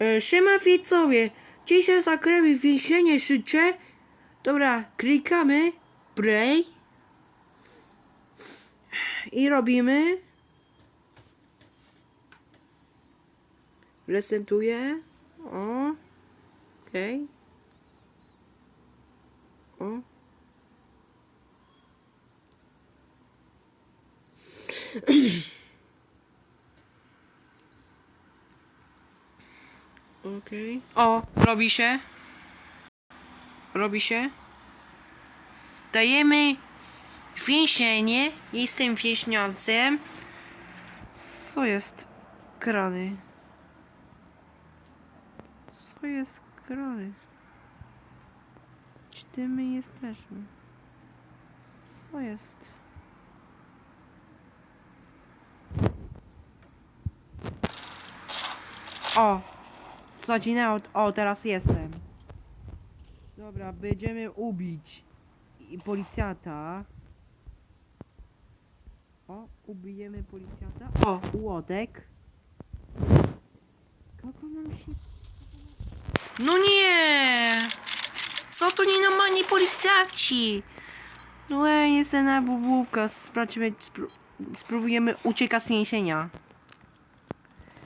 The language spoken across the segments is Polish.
E, siema widzowie, dzisiaj zagramy więzienie życzę. Dobra, klikamy play i robimy. Prezentuję. O, okej. O. Okej. O, robi się. Robi się. Dajemy więzienie. Jestem więźniowcem. Co jest grany? Co jest grany? Gdzie my jesteśmy? Co jest? O! Zacinał. O, teraz jestem. Dobra, będziemy ubić i policjanta. O, ubijemy policjanta. O, łodek. Kogo nam się... No nie! Co tu nienormalni policjanci? No ej, jestem na bubówka. Sprawdźmy, spró spróbujemy uciekać z więzienia.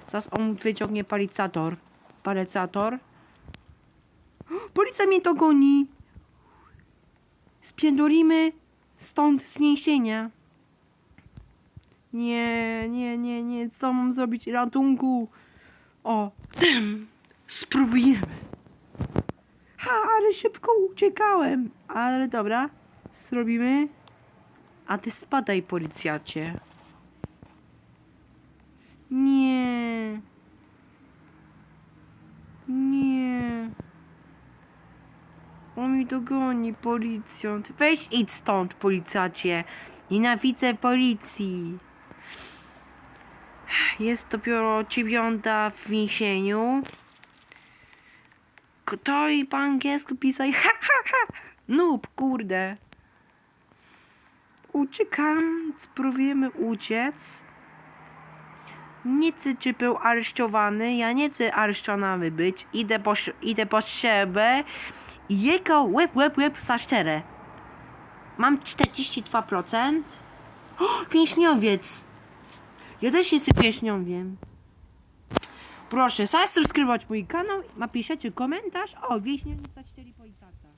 Zaraz on wyciągnie palicator. Palicator. Policja mnie to goni. Spiędolimy stąd z. Nie, nie, nie, nie. Co mam zrobić? Ratunku. O. Spróbujemy. Ha, ale szybko uciekałem. Ale dobra. Zrobimy. A ty spadaj, policjacie. Nie. On mi dogoni, policjant. Weź idź stąd, policjacie. Nienawidzę policji. Jest dopiero dziewiąta w więzieniu. Kto i po angielsku pisał? Ha, ha, ha. Noob, kurde. Uciekam, spróbujemy uciec. Nie chcę, czy był aresztowany. Ja nie chcę aresztowany być. Idę po, idę po siebie. Jego łeb, łeb, łeb za cztery. Mam 42%. O, więźniowiec. Ja też jestem więźniowiem. Proszę, zasubskrybować mój kanał. Napiszecie komentarz. O, więźniowiec za 4 policjanta.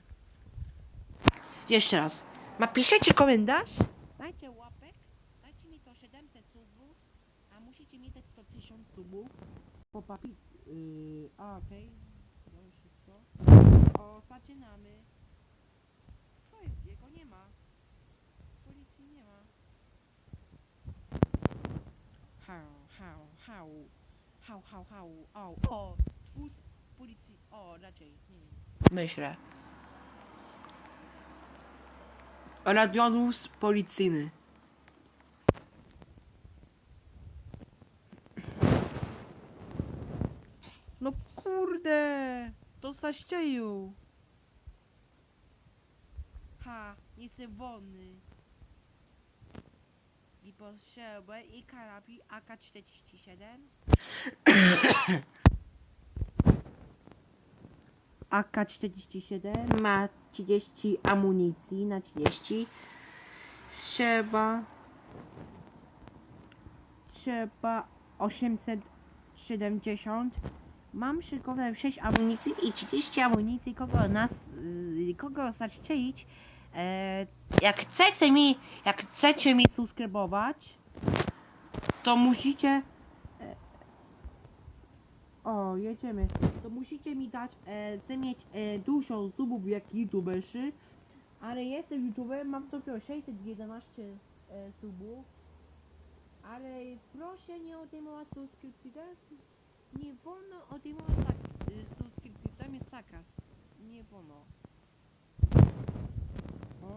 Jeszcze raz. Napiszecie komentarz. Dajcie łapek. Dajcie mi to 700 subów. A musicie mi dać to 1000 subów. Po papi... Yy, a, okej. Wszystko. O, zaczynamy. Co jest? Jego nie ma. Policji nie ma. Hał, hał, hał. Hał, hał, hał. O, policji. O, raczej. Nie, nie. Myślę. Radiowóz policyjny. No kurde, to zaścieju. Ha, jestem wolny. I potrzebę i karabin AK-47. AK-47 ma 30 amunicji na 30. Trzeba... Trzeba 870. Mam szykowane 6 amunicji i 30 amunicji. Kogo nas... y, Kogo zastrzelić? E, jak chcecie mi... Jak chcecie mi subskrybować, to musicie... E, o, jedziemy. To musicie mi dać, e, chcę mieć e, dużo subów jak youtuberzy, ale jestem youtuberem, mam dopiero 611 e, subów. Ale proszę nie odejmować subskrypcji, teraz nie wolno odejmować subskrypcji, to jest zakaz. Nie wolno. O.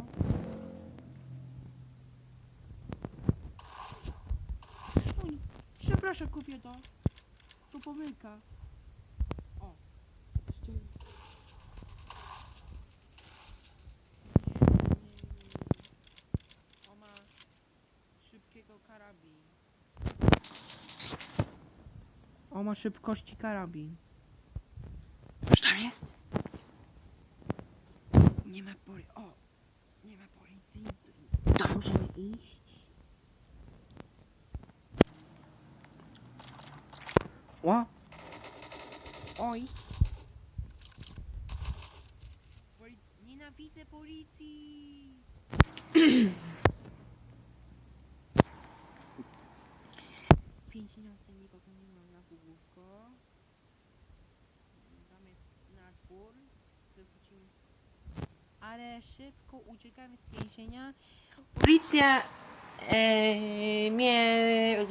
Przepraszam kobieto. To pomyłka. O. Ściągnij. O ma szybkiego karabin. O szybkości karabin. tam jest? Nie ma poli... O! Nie ma policji. To możemy iść. O! Oj! Poli... Nienawidzę policji! Więźniący nikogo nie mam na główko. Tam jest na dwór. Wychodzimy z... Ale szybko uciekamy z więzienia. Policja e, mnie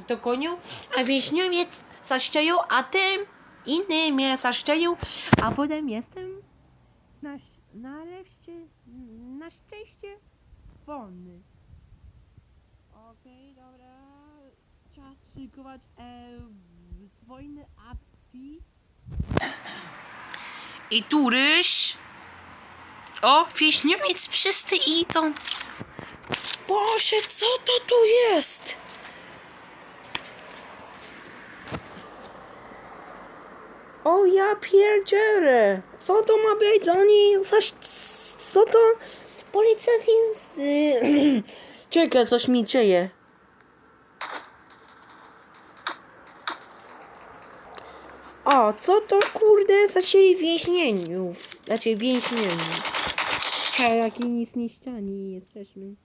dogonił, a więźniowiec zaszczelił, a tym inny mnie zaszczelił, a potem jestem na, ś- nareszcie, na szczęście wolny. Okej, dobra. Szykować e, wojny akcji. I tu ryś. O, wieśniowiec wszyscy idą. Boże, co to tu jest? O ja pierdzielę! Co to ma być? Oni coś... Co to? Policja jest... Czekaj, coś mi dzieje. O, co to kurde zasieli więźnieniów? Znaczy więźnieniów. Hej, jaki nic nie ściani jesteśmy.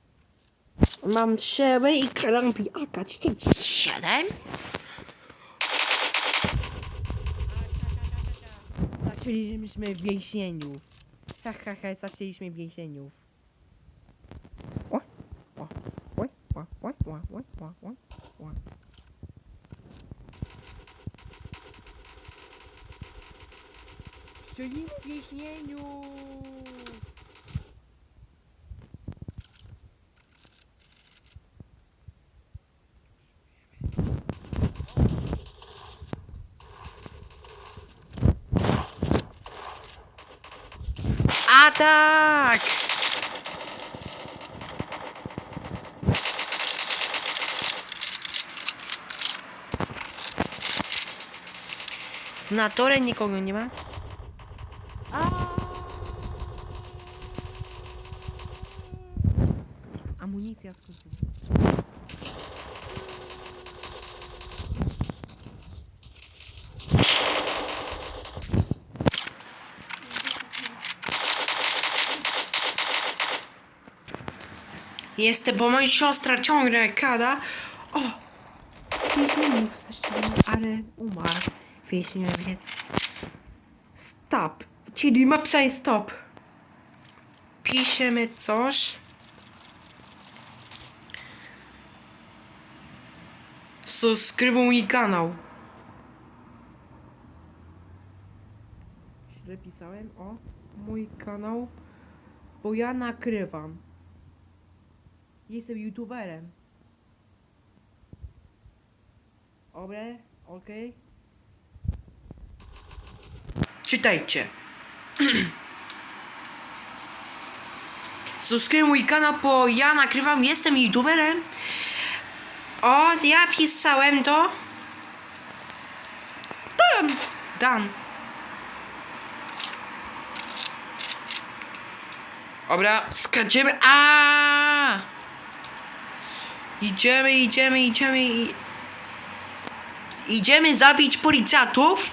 Mam trzewę i kalampi AK-47. Zaczęliśmy więźnieniów. Ha, ha, ha, zaczęliśmy więźnieniów. O, o, oj, o, oj, o, oj, o, oj, o. Szczelimy więźnieniu! Atak! Na tore nikogo nie ma. Amunicja skończyła. Jestem, bo moja siostra ciągle kada. O! Ale umarł. Więźniowiec. Stop. Czyli napisać stop. Piszemy coś. Subskrybuj mój kanał. Źle pisałem, o, mój kanał, bo ja nakrywam. Jestem youtuberem. Dobre, okej. Czytajcie. Subskrybuj mój kanał, bo ja nakrywam, jestem youtuberem. O, ja pisałem to. Dam. Dam. Dobra, skaczemy. A! Idziemy, idziemy, idziemy. Idziemy zabić policjantów.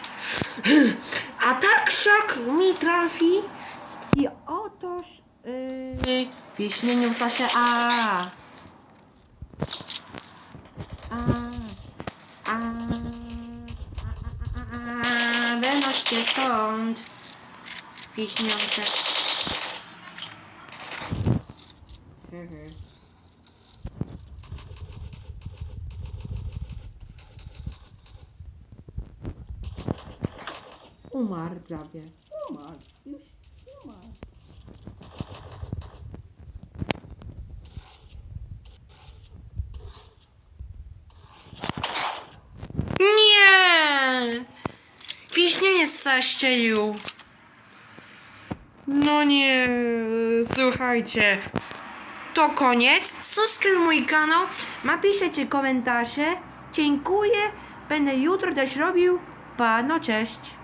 A tak szak mi trafi. I otoż... Yy, w sasie A. A, a, a, a, a, wynoście stąd. Wiśniące. Umarł prawie. Umarł. Już umarł. Nie! Wieśnieniec zaścielił. No nie, słuchajcie. To koniec. Subskrybuj mój kanał. Napiszcie komentarze. Dziękuję. Będę jutro też robił. Pa, no cześć.